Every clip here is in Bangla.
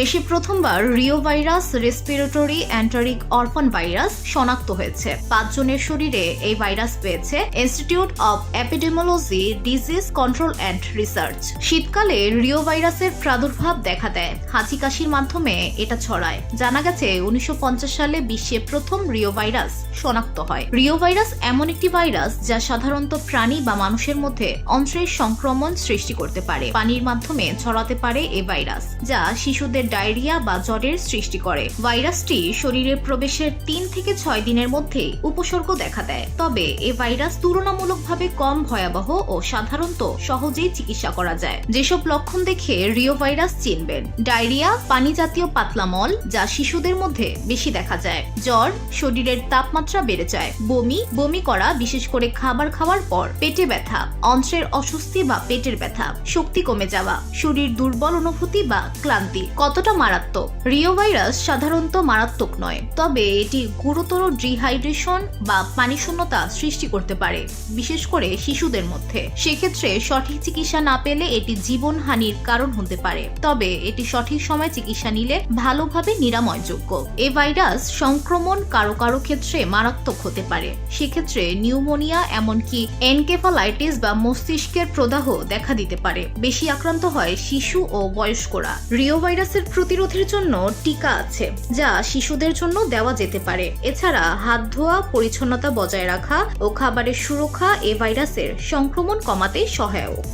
দেশে প্রথমবার REO virus respiratory enteric orphan virus শনাক্ত হয়েছে। পাঁচজনের শরীরে এই ভাইরাস পেয়েছে। Institute of epidemiology disease control and research শীতকালে রিও ভাইরাসের প্রাদুর্ভাব দেখা দেয়। হাঁচি কাশির মাধ্যমে এটা ছড়ায়। জানা গেছে, উনিশশো পঞ্চাশ সালে বিশ্বে প্রথম রিও ভাইরাস শনাক্ত হয়। রিও ভাইরাস এমন একটি ভাইরাস যা সাধারণত প্রাণী বা মানুষের মধ্যে অন্ত্রের সংক্রমণ সৃষ্টি করতে পারে। পানির মাধ্যমে ছড়াতে পারে এই ভাইরাস, যা শিশুদের ডায়রিয়া বা জ্বরের সৃষ্টি করে। ভাইরাসটি শরীরে প্রবেশের তিন থেকে ছয় দিনের মধ্যেই উপসর্গ দেখা দেয়। তবে এই ভাইরাস তুলনামূলকভাবে কম ভয়াবহ ও সাধারণত সহজেই চিকিৎসা করা যায়। যেসব লক্ষণ দেখে রিও ভাইরাস চিনবেন। ডায়রিয়া পানি জাতীয় পাতলা মল, যা শিশুদের মধ্যে বেশি দেখা যায়। জ্বর শরীরের তাপমাত্রা বেড়ে যায়। বমি বমি করা, বিশেষ করে খাবার খাওয়ার পর পেটে ব্যথা, অন্ত্রের অস্বস্তি বা পেটের ব্যথা, শক্তি কমে যাওয়া, শরীর দুর্বল অনুভূতি বা ক্লান্তি। কতটা মারাত্মক? রিও ভাইরাস সাধারণত মারাত্মক নয়, তবে এটি গুরুতর ডিহাইড্রেশন বা পানি শূন্যতা সৃষ্টি করতে পারে, বিশেষ করে শিশুদের মধ্যে। সেক্ষেত্রে সঠিক চিকিৎসা না পেলে এটি জীবনহানির কারণ হতে পারে, তবে এটি সঠিক সময় চিকিৎসা নিলে ভালোভাবে নিরাময়যোগ্য। এ ভাইরাস সংক্রমণ কারও কারও ক্ষেত্রে মারাত্মক হতে পারে, সেক্ষেত্রে নিউমোনিয়া এমনকি এনকেফালাইটিস বা মস্তিষ্কের প্রদাহ দেখা দিতে পারে। বেশি আক্রান্ত হয় শিশু ও বয়স্করা। রিও ভাইরাসের প্রতিরোধের জন্য টিকা আছে, যা শিশুদের জন্য দেওয়া যেতে পারে। এছাড়া হাত ধোয়া, পরিচ্ছন্নতা বজায় রাখা ও খাবারের সুরক্ষা এ ভাইরাসের সংক্রমণ কমাতে সহায়ক।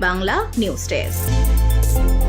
Bangla news desk.